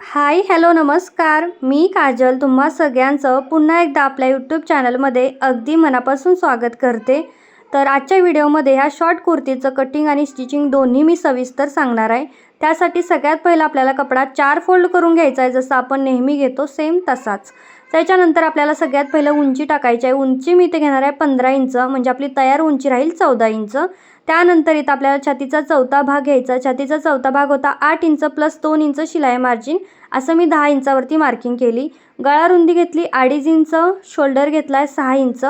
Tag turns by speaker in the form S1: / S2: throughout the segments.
S1: Hi hello नमस्कार. मी काजल. तुम्हा सगळ्यांचं पुन्हा एकदा आपल्या यूट्यूब चॅनलमध्ये अगदी मनापासून स्वागत करते. तर आजच्या व्हिडिओमध्ये ह्या शॉर्ट कुर्तीचं कटिंग आणि स्टिचिंग दोन्ही मी सविस्तर सांगणार आहे. त्यासाठी सगळ्यात पहिलं आपल्याला कपडा चार फोल्ड करून घ्यायचा आहे जसं आपण नेहमी घेतो सेम तसाच. त्याच्यानंतर आपल्याला सगळ्यात पहिलं उंची टाकायची आहे. उंची मी इथे घेणार आहे पंधरा इंच म्हणजे आपली तयार उंची राहील चौदा इंच. त्यानंतर इथं आपल्याला छातीचा चौथा भाग घ्यायचा छातीचा चौथा भाग होता आठ इंच प्लस दोन इंच शिलाई मार्जिन असं मी दहा इंचावरती मार्किंग केली. गळा रुंदी घेतली अडीच इंच. शोल्डर घेतला आहे सहा इंच.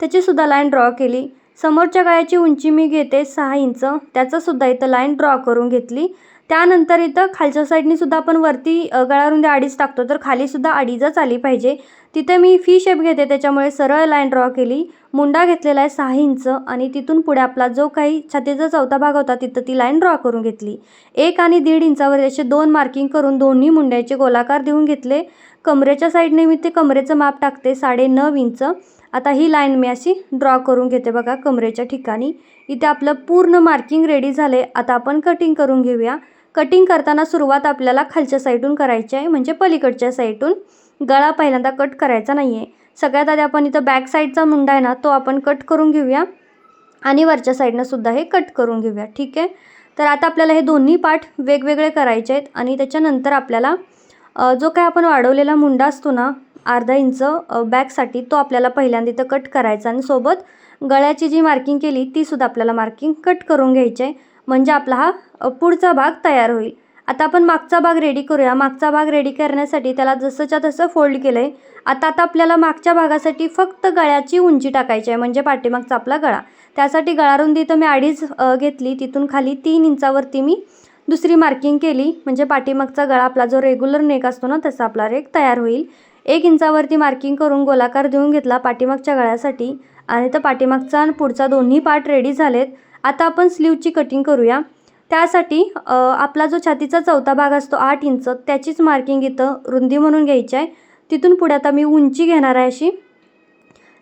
S1: त्याचीसुद्धा लाईन ड्रॉ केली. समोरच्या गळ्याची उंची मी घेते सहा इंच. त्याचंसुद्धा इथं लाईन ड्रॉ करून घेतली. त्यानंतर इथं खालच्या साईडनी सुद्धा आपण वरती गळारुंदी अडीच टाकतो. तर खालीसुद्धा अडीचच आली पाहिजे. तिथे मी फी शेप घेते. त्याच्यामुळे सरळ लाईन ड्रॉ केली. मुंडा घेतलेला आहे सहा इंच आणि तिथून पुढे आपला जो काही छातीचा चौथा भाग होता तिथं ती लाईन ड्रॉ करून घेतली. एक आणि दीड इंचावर असे दोन मार्किंग करून दोन्ही मुंड्याचे गोलाकार देऊन घेतले. कमरेच्या साईडने मी ते कमरेचं माप टाकते साडे नऊ इंच आता ही लाईन मी अशी ड्रॉ करून घेते बघा कमरेच्या ठिकाणी. इथे आपलं पूर्ण मार्किंग रेडी झाले आता आपण कटिंग करून घेऊया. कटिंग करताना सुरुवात आपल्याला खालच्या साईडून करायची आहे. म्हणजे पलीकडच्या साईडून गळा पहिल्यांदा कट करायचा नाही आहे सगळ्यात आधी आपण इथं बॅक साईडचा मुंडा आहे ना तो आपण कट करून घेऊया. आणि वरच्या साईडनं सुद्धा हे कट करून घेऊया. ठीक आहे? तर आता आपल्याला हे दोन्ही पाठ वेगवेगळे करायचे आहेत. आणि त्याच्यानंतर आपल्याला जो काय आपण वाढवलेला मुंडा असतो ना अर्धा इंच बॅकसाठी तो आपल्याला पहिल्यांदा इथं कट करायचा. आणि सोबत गळ्याची जी मार्किंग केली तीसुद्धा आपल्याला मार्किंग कट करून घ्यायची आहे. म्हणजे आपला हा पुढचा भाग तयार होईल. आता आपण मागचा भाग रेडी करूया. मागचा भाग रेडी करण्यासाठी त्याला जसंच्या तसं फोल्ड केलं आहे आता आता आपल्याला मागच्या भागासाठी फक्त गळ्याची उंची टाकायची आहे म्हणजे पाठीमागचा आपला गळा. त्यासाठी गळारुंदी तर मी अडीच घेतली. तिथून खाली तीन इंचावरती मी दुसरी मार्किंग केली. म्हणजे पाठीमागचा गळा आपला जो रेग्युलर नेक असतो ना तसा आपला रेक तयार होईल. एक इंचावरती मार्किंग करून गोलाकार देऊन घेतला पाठीमागच्या गळ्यासाठी. आणि तर पाठीमागचा आणि पुढचा दोन्ही पार्ट रेडी झालेत. आता आपण स्लीवची कटिंग करूया. त्यासाठी आपला जो छातीचा चौथा भाग असतो आठ इंच त्याचीच मार्किंग इथं रुंदी म्हणून घ्यायची आहे. तिथून पुढे आता मी उंची घेणार आहे अशी.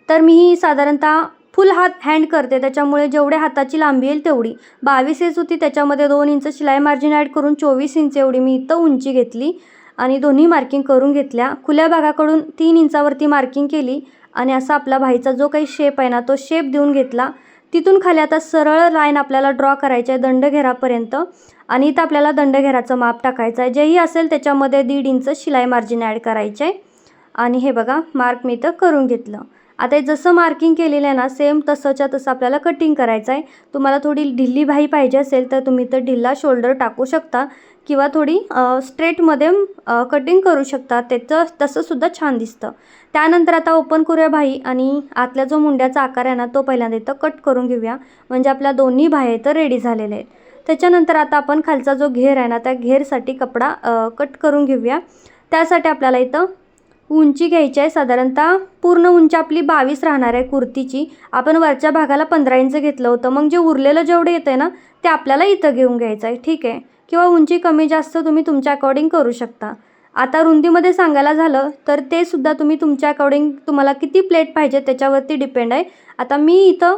S1: तर मी ही साधारणतः फुल हात हँड करते. त्याच्यामुळे जेवढ्या हाताची लांबी येईल तेवढी. बावीस इंच होती त्याच्यामध्ये दोन इंच शिलाई मार्जिन ॲड करून चोवीस इंच एवढी मी इथं उंची घेतली. आणि दोन्ही मार्किंग करून घेतल्या. खुल्या भागाकडून तीन इंचावरती मार्किंग केली. आणि असा आपला भाईचा जो काही शेप आहे ना तो शेप देऊन घेतला. तिथून खाली आता सरळ लाईन आपल्याला ड्रॉ करायची आहे दंडघेरापर्यंत. आणि इथं आपल्याला दंडघेराचं माप टाकायचं आहे जेही असेल त्याच्यामध्ये दीड इंच शिलाई मार्जिन ॲड करायचे आहे आणि हे बघा मार्क मी इथं करून घेतलं. आता जसं मार्किंग केलेलं आहे ना सेम तसंच्या तसं आपल्याला कटिंग करायचं आहे तुम्हाला थोडी ढिल्ली भाई पाहिजे असेल तर तुम्ही तर ढिल्ला शोल्डर टाकू शकता. किंवा थोडी स्ट्रेटमध्ये कटिंग करू शकता. त्याचं तसंसुद्धा छान दिसतं. त्यानंतर आता ओपन करूया भाई आणि आतल्या जो मुंड्याचा आकार आहे ना तो पहिल्यांदा इथं कट करून घेऊया. म्हणजे आपल्या दोन्ही भाई इथं रेडी झालेले आहेत. त्याच्यानंतर आता आपण खालचा जो घेर आहे ना त्या घेरसाठी कपडा कट करून घेऊया. त्यासाठी आपल्याला इथं उंची घ्यायची आहे. साधारणतः पूर्ण उंची आपली बावीस राहणार आहे कुर्तीची. आपण वरच्या भागाला पंधरा इंच घेतलं होतं. मग जे उरलेलं जेवढं येतं आहे ना ते आपल्याला इथं घेऊन घ्यायचं आहे. ठीक आहे? किंवा उंची कमी जास्त तुम्ही तुमच्या अकॉर्डिंग करू शकता. आता रुंदीमध्ये सांगायला झालं तर ते सुद्धा तुम्ही तुमच्या अकॉर्डिंग तुम्हाला किती प्लेट पाहिजे त्याच्यावरती डिपेंड आहे. आता मी इथं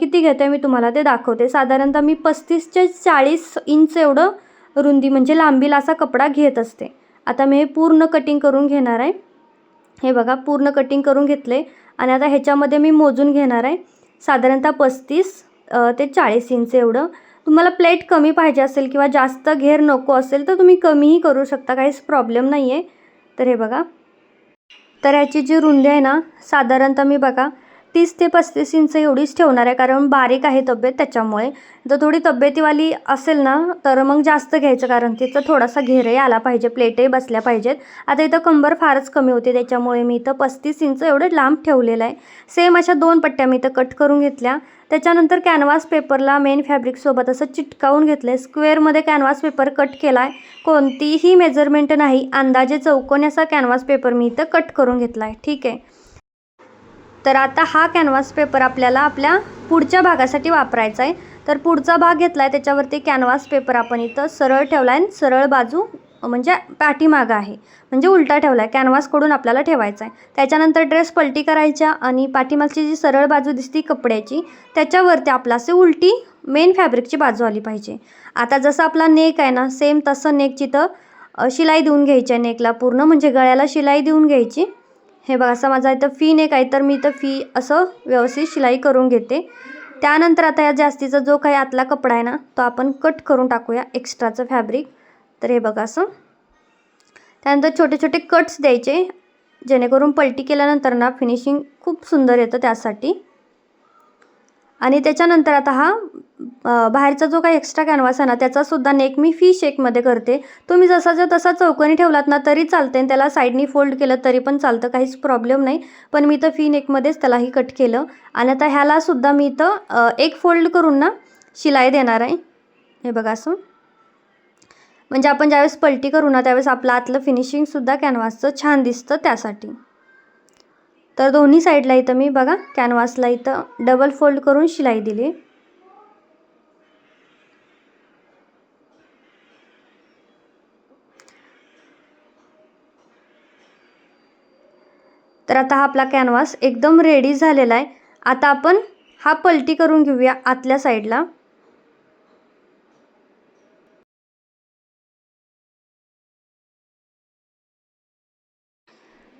S1: किती घेते मी तुम्हाला ते दाखवते. साधारणतः मी पस्तीस ते चाळीस इंच एवढं रुंदी म्हणजे लांबीला असा कपडा घेत असते. आता मी हे पूर्ण कटिंग करून घेणार आहे. हे बघा पूर्ण कटिंग करून घेतले. आणि आता ह्याच्यामध्ये मी मोजून घेणार आहे. साधारणतः पस्तीस ते चाळीस इंच एवढं. तुम्हाला प्लेट कमी पाहिजे असेल किंवा जास्त घेर नको असेल तर तुम्ही कमीही करू शकता काहीच प्रॉब्लेम नाही आहे तर हे बघा. तर ह्याची जी रुंदी आहे ना साधारणतः मी बघा तीस ते पस्तीस इंच एवढीच ठेवणार आहे कारण बारीक आहे तब्येत त्याच्यामुळे. जर थोडी तब्येतीवाली असेल ना तर मग जास्त घ्यायचं कारण तिथं थोडासा घेरही आला पाहिजे प्लेटही बसल्या पाहिजेत. आता इथं कंबर फारच कमी होती त्याच्यामुळे मी इथं पस्तीस इंच एवढं लांब ठेवलेलं आहे. सेम अशा दोन पट्ट्या मी इथं कट करून घेतल्या. त्याच्यानंतर कॅनव्हास पेपरला मेन फॅब्रिकसोबत असं चिटकावून घेतलं आहे स्क्वेअरमध्ये कॅनव्हास पेपर कट केला आहे कोणतीही मेजरमेंट नाही. अंदाजे चौकोनी असा कॅनव्हास पेपर मी इथं कट करून घेतला आहे ठीक आहे. तर आता हा कॅनव्हास पेपर आपल्याला आपल्या पुढच्या भागासाठी वापरायचा आहे. तर पुढचा भाग घेतला आहे त्याच्यावरती कॅनव्हास पेपर आपण इथं सरळ ठेवला आहे सरळ बाजू म्हणजे पाठीमागं आहे. म्हणजे उलटा ठेवला आहे कॅनव्हासकडून आपल्याला ठेवायचा आहे त्याच्यानंतर ड्रेस पलटी करायच्या आणि पाठीमागची जी सरळ बाजू दिसती कपड्याची त्याच्यावरती आपला असे उलटी मेन फॅब्रिकची बाजू आली पाहिजे. आता जसं आपला नेक आहे ना सेम तसं नेकची तर शिलाई देऊन घ्यायची आहे नेकला पूर्ण म्हणजे गळ्याला शिलाई देऊन घ्यायची. हे बघा असं माझा इथं फी नाही आहे तर मी इथं फी असं व्यवस्थित शिलाई करून घेते. त्यानंतर आता या जास्तीचा जो काही आतला कपडा आहे ना तो आपण कट करून टाकूया एक्स्ट्राचं फॅब्रिक तर हे बघा असं. त्यानंतर छोटे छोटे कट्स द्यायचे जेणेकरून पलटी केल्यानंतर ना फिनिशिंग खूप सुंदर येतं त्यासाठी. आणि त्याच्यानंतर आता हा बाहेरचा जो काही एक्स्ट्रा कॅनव्हास आहे ना त्याचासुद्धा नेक मी फी शेकमध्ये करते. तुम्ही जसाच्या तसा चौकोनी ठेवलात ना तरी चालते आणि त्याला साईडनी फोल्ड केलं तरी पण चालतं काहीच प्रॉब्लेम नाही. पण मी तर फी नेकमध्येच त्यालाही कट केलं. आणि आता ह्यालासुद्धा मी इथं एक फोल्ड करून ना शिलाई देणार आहे. हे बघा असं. म्हणजे आपण ज्यावेळेस पलटी करू ना त्यावेळेस आपलं आतलं फिनिशिंगसुद्धा कॅनव्हासचं छान दिसतं त्यासाठी. तर दोन्ही साईडला इथं मी बघा कॅनव्हासला इथं डबल फोल्ड करून शिलाई दिली. तर आता हा आपला कॅनव्हास एकदम रेडी झालेला आहे. आता आपण हा पलटी करून घेऊया आतल्या साईडला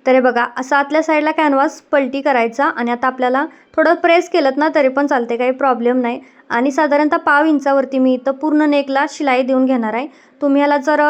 S1: तर हे बघा असा आतल्या साईडला कॅनव्हास पलटी करायचा आणि आता आपल्याला थोडं प्रेस केलं ना तरी पण चालते काही प्रॉब्लेम नाही. आणि साधारणतः पाव इंचावरती मी इथं पूर्ण नेकला शिलाई देऊन घेणार आहे. तुम्ही याला जर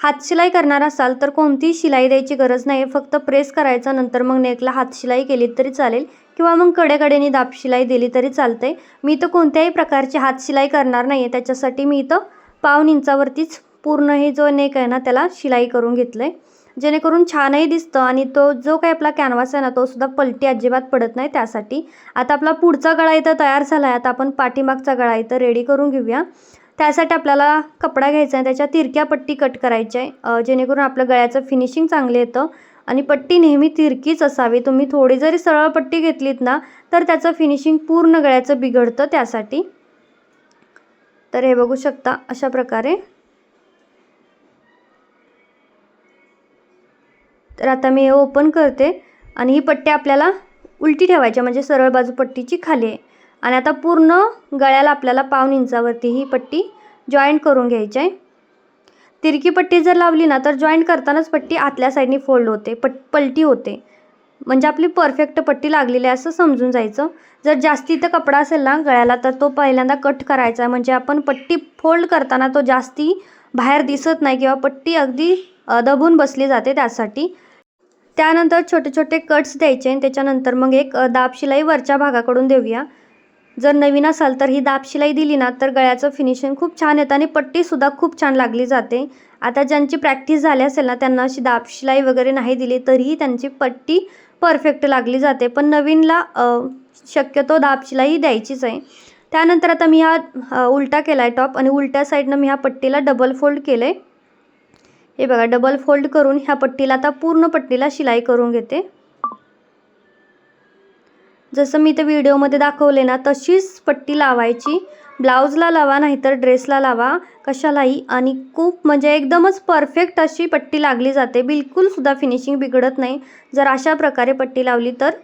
S1: हातशिलाई करणार असाल तर कोणतीही शिलाई द्यायची गरज नाही फक्त प्रेस करायचा नंतर मग नेकला हातशिलाई केली तरी चालेल. किंवा मग कडेकडेने दाबशिलाई दिली तरी चालते मी तर कोणत्याही प्रकारची हातशिलाई करणार नाही आहे त्याच्यासाठी मी इथं पाऊन इंचावरतीच पूर्ण हे जो नेक आहे ना त्याला शिलाई करून घेतलं आहे जेणेकरून छानही दिसतं आणि तो जो काही आपला कॅनव्हास आहे ना तो सुद्धा पलटी अजिबात पडत नाही त्यासाठी. आता आपला पुढचा गळा इथं तयार झाला आहे आता आपण पाठीमागचा गळा इथं रेडी करून घेऊया. त्यासाठी आपल्याला कपडा घ्यायचा आहे. त्याच्या तिरक्या पट्टी कट करायच्या आहे. जेणेकरून आपलं गळ्याचं फिनिशिंग चांगलं येतं. आणि पट्टी नेहमी तिरकीच असावी. तुम्ही थोडी जरी सरळ पट्टी घेतलीत ना तर त्याचं फिनिशिंग पूर्ण गळ्याचं बिघडतं त्यासाठी. तर हे बघू शकता अशा प्रकारे. तर आता मी हे ओपन करते. आणि ही पट्टी आपल्याला उलटी ठेवायची म्हणजे सरळ बाजू पट्टीची खाली आहे. आणि आता पूर्ण गळ्याला आपल्याला पाऊन इंचावरती ही पट्टी जॉईंट करून घ्यायची आहे. तिरकी पट्टी जर लावली ना तर जॉईंट करतानाच पट्टी आतल्या साईडने फोल्ड होते पट पलटी होते. म्हणजे आपली परफेक्ट पट्टी लागलेली आहे असं समजून जायचं. जर जास्ती तर कपडा असेल ना गळ्याला तर तो पहिल्यांदा कट करायचा म्हणजे आपण पट्टी फोल्ड करताना तो जास्ती बाहेर दिसत नाही किंवा पट्टी अगदी दबून बसली जाते त्यासाठी. त्यानंतर छोटे छोटे कट्स द्यायचे आणि त्याच्यानंतर मग एक दाब शिलाई वरच्या भागाकडून देऊया. जर नवीन असाल तर ही दाब शिलाई दिली ना तर गळ्याचं फिनिशिंग खूप छान येतं आणि पट्टीसुद्धा खूप छान लागली जाते. आता ज्यांची प्रॅक्टिस झाली असेल ना त्यांना अशी दाब शिलाई वगैरे नाही दिली तरीही त्यांची पट्टी परफेक्ट लागली जाते. पण नवीनला शक्यतो दाब शिलाई द्यायचीच आहे. त्यानंतर आता मी हा उलटा केला आहे टॉप आणि उलट्या साईडनं मी ह्या पट्टीला डबल फोल्ड केलं आहे हे बघा डबल फोल्ड करून ह्या पट्टीला आता पूर्ण पट्टीला शिलाई करून घेते. जसं मी ते व्हिडिओमध्ये दाखवले ना तशीच पट्टी लावायची. ब्लाऊजला लावा नाहीतर ड्रेसला लावा कशालाही. आणि खूप म्हणजे एकदमच परफेक्ट अशी पट्टी लागली जाते. बिलकुलसुद्धा फिनिशिंग बिघडत नाही. जर अशा प्रकारे पट्टी लावली तर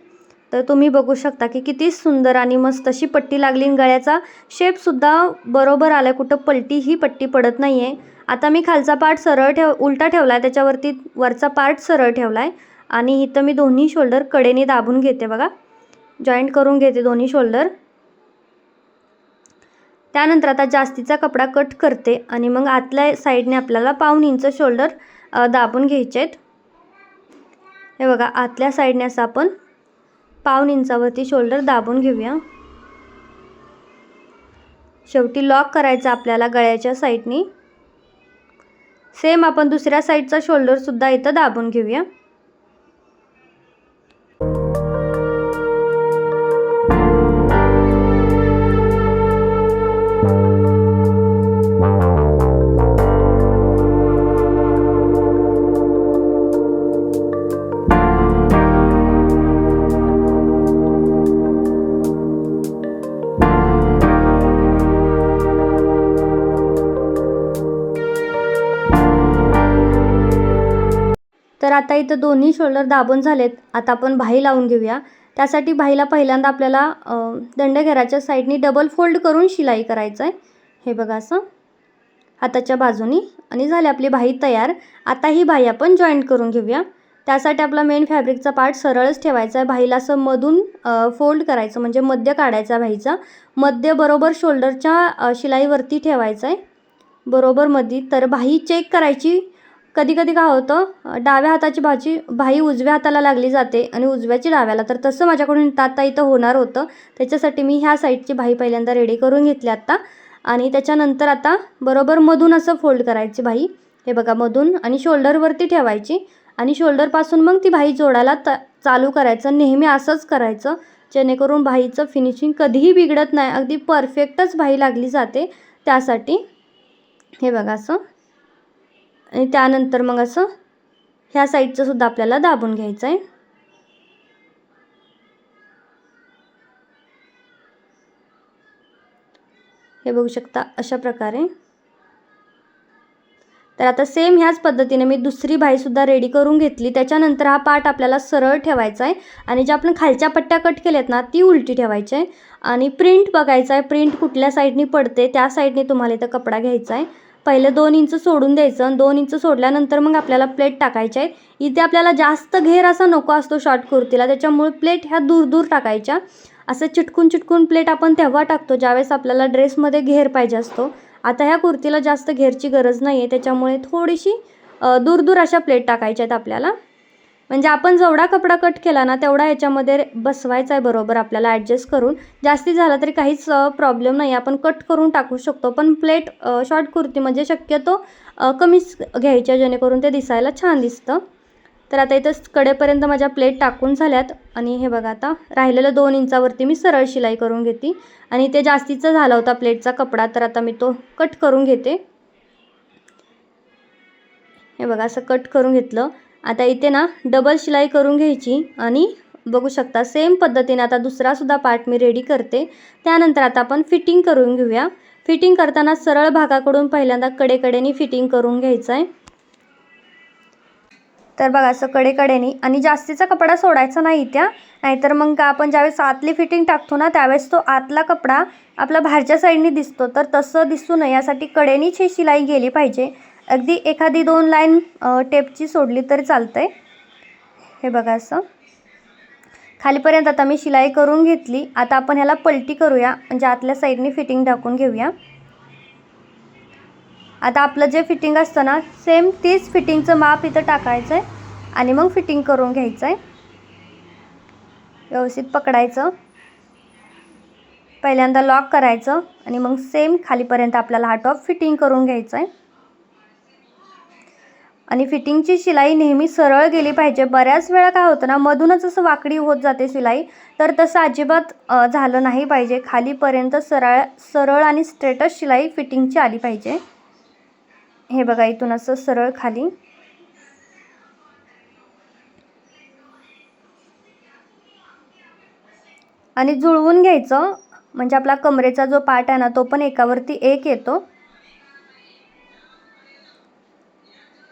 S1: तर तुम्ही बघू शकता की किती सुंदर आणि मस्त अशी पट्टी लागली. गळ्याचा शेपसुद्धा बरोबर आला कुठं पलटी ही पट्टी पडत नाही आहे आता मी खालचा पार्ट सरळ ठेव उलटा ठेवला आहे त्याच्यावरती वरचा पार्ट सरळ ठेवला आहे आणि इथं मी दोन्ही शोल्डर कडेने दाबून घेते बघा. जॉईंट करून घेते दोन्ही शोल्डर. त्यानंतर आता जास्तीचा कपडा कट करते आणि मग आतल्या साईडने आपल्याला पाऊन इंच शोल्डर दाबून घ्यायचे आहेत हे बघा आतल्या साईडने असं आपण पाऊन इंचावरती शोल्डर दाबून घेऊया. शेवटी लॉक करायचा आपल्याला गळ्याच्या साईडनी. सेम आपण दुसऱ्या साईडचा शोल्डरसुद्धा इथं दाबून घेऊया. इथं दोन्ही शोल्डर दाबून झालेत. आता आपण भाई लावून घेऊया. त्यासाठी भाईला पहिल्यांदा आपल्याला दंडघेराच्या साईडनी डबल फोल्ड करून शिलाई करायचं आहे हे बघा असं. हाताच्या बाजूनी. आणि झाली आपली भाई तयार. आता ही भाई आपण जॉईंट करून घेऊया. त्यासाठी आपला मेन फॅब्रिकचा पार्ट सरळच ठेवायचा आहे भाईला असं मधून फोल्ड करायचं. म्हणजे मध्य काढायचा आहे मध्य बरोबर शोल्डरच्या शिलाईवरती ठेवायचं आहे बरोबर मध्ये तर भाई चेक करायची. कधी कधी काय होतं डाव्या हाताची भाजी भाई उजव्या हाताला लागली जाते आणि उजव्याची डाव्याला. तर तसं माझ्याकडून तात्ता इथं होणार होतं. त्याच्यासाठी मी ह्या साईडची भाई पहिल्यांदा रेडी करून घेतली आत्ता. आणि त्याच्यानंतर आता बरोबर मधून असं फोल्ड करायची भाई. हे बघा मधून आणि शोल्डरवरती ठेवायची. आणि शोल्डरपासून मग ती भाई जोडायला त चालू करायचं. नेहमी असंच करायचं. जेणेकरून भाईचं फिनिशिंग कधीही बिघडत नाही. अगदी परफेक्टच भाई लागली जाते त्यासाठी. हे बघा असं. आणि त्यानंतर मग असं ह्या साईडचं सुद्धा आपल्याला दाबून घ्यायचं आहे हे बघू शकता अशा प्रकारे. तर आता सेम ह्याच पद्धतीने मी दुसरी भाईसुद्धा रेडी करून घेतली. त्याच्यानंतर हा पार्ट आपल्याला सरळ ठेवायचा आहे आणि ज्या आपण खालच्या पट्ट्या कट केल्यात ना ती उलटी ठेवायची आहे आणि प्रिंट बघायचा आहे प्रिंट कुठल्या साईडनी पडते त्या साईडने तुम्हाला इथं कपडा घ्यायचा आहे पहिले दोन इंच सोडून द्यायचं आणि दोन इंच सोडल्यानंतर मग आपल्याला प्लेट टाकायच्या आहेत. इथे आपल्याला जास्त घेर असा नको असतो शॉर्ट कुर्तीला त्याच्यामुळे प्लेट ह्या दूर दूर टाकायच्या. असं चिटकून चिटकून प्लेट आपण तेव्हा टाकतो ज्यावेळेस आपल्याला ड्रेसमध्ये घेर पाहिजे असतो. आता ह्या कुर्तीला जास्त घेरची गरज नाही आहे त्याच्यामुळे थोडीशी दूर दूर अशा प्लेट टाकायच्या आहेत आपल्याला. म्हणजे आपण जेवढा कपडा कट केला ना तेवढा याच्यामध्ये बसवायचा आहे बरोबर आपल्याला ॲडजस्ट करून. जास्ती झाला तरी काहीच प्रॉब्लेम नाही. आपण कट करून टाकू शकतो. पण प्लेट शॉर्ट कुर्ती म्हणजे शक्यतो कमीच घ्यायच्या जेणेकरून ते दिसायला छान दिसतं. तर आता इथं कडेपर्यंत माझ्या प्लेट टाकून झाल्यात. आणि हे बघा आता राहिलेलं दोन इंचावरती मी सरळ शिलाई करून घेते. आणि ते जास्तीचा झाला होता प्लेटचा कपडा तर आता मी तो कट करून घेते. हे बघा असं कट करून घेतलं. आता इथे ना डबल शिलाई करून घ्यायची आणि बघू शकता सेम पद्धतीने आता दुसरासुद्धा पार्ट मी रेडी करते. त्यानंतर आता आपण फिटिंग करून घेऊया. फिटिंग करताना सरळ भागाकडून पहिल्यांदा कडेकडेने फिटिंग करून घ्यायचं आहे तर बघा असं कडेकडेने आणि जास्तीचा कपडा सोडायचा नाही त्या. नाहीतर मग का आपण ज्यावेळेस आतली फिटिंग टाकतो ना त्यावेळेस तो आतला कपडा आपला बाहेरच्या साईडनी दिसतो. तर तसं दिसू नये यासाठी कडेनीच ही शिलाई गेली पाहिजे. अगदी एखादी दोन लाईन टेपची सोडली तरी चालतं आहे हे बघा असं. खालीपर्यंत आता मी शिलाई करून घेतली. आता आपण ह्याला पलटी करूया. म्हणजे आतल्या साईडनी फिटिंग टाकून घेऊया. आता आपलं जे फिटिंग असतं ना सेम तीच फिटिंगचं माप इथं टाकायचं आहे आणि मग फिटिंग करून घ्यायचं आहे व्यवस्थित पकडायचं. पहिल्यांदा लॉक करायचं आणि मग सेम खालीपर्यंत आपल्याला हा टॉप फिटिंग करून घ्यायचा आहे आणि फिटिंगची शिलाई नेहमी सरळ गेली पाहिजे. बऱ्याच वेळा काय होतं ना मधूनच असं वाकडी होत जाते शिलाई तर तसं अजिबात झालं नाही पाहिजे. खालीपर्यंत सरळ सरळ आणि स्ट्रेटच शिलाई फिटिंगची आली पाहिजे. हे बघा इथून असं सरळ खाली. आणि जुळवून घ्यायचं म्हणजे आपला कमरेचा जो पार्ट आहे ना तो पण एकावरती एक येतो.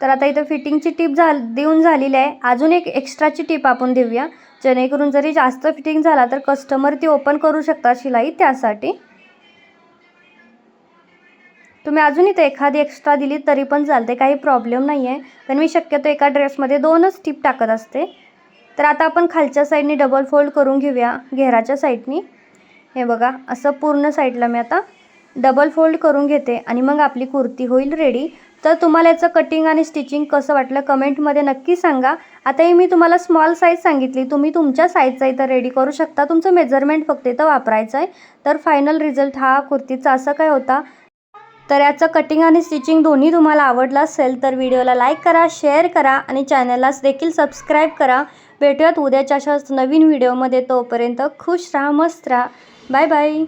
S1: तर आता इथं फिटिंगची टीप झाल देऊन झालेली आहे. अजून एक एक्स्ट्राची टीप आपण देऊया. जेणेकरून जरी जास्त फिटिंग झाला तर कस्टमर ती ओपन करू शकतात शिलाई त्यासाठी. तुम्ही अजून इथं एखादी एक्स्ट्रा दिली तरी पण चालते काही प्रॉब्लेम नाही आहे पण मी शक्यतो एका ड्रेसमध्ये दोनच टीप टाकत असते. तर आता आपण खालच्या साईडनी डबल फोल्ड करून घेऊया घेराच्या साईडनी हे बघा असं पूर्ण साईडला मी आता डबल फोल्ड करून घेते आणि मग आपली कुर्ती होईल रेडी तर तुम्हाला याचं कटिंग आणि स्टिचिंग कसं वाटलं कमेंटमध्ये नक्की सांगा. आताही मी तुम्हाला स्मॉल साईज सांगितली. तुम्ही तुमच्या साईजचा इथं रेडी करू शकता. तुमचं मेजरमेंट फक्त इथं वापरायचं आहे तर फायनल रिझल्ट हा कुर्तीचा असं काय होता? तर याचं कटिंग आणि स्टिचिंग दोन्ही तुम्हाला आवडलं असेल तर व्हिडिओला लाईक करा शेअर करा आणि चॅनलला देखील सबस्क्राईब करा. भेटूयात उद्याच्या अशाच नवीन व्हिडिओमध्ये तोपर्यंत खुश राहा मस्त राहा. Bye bye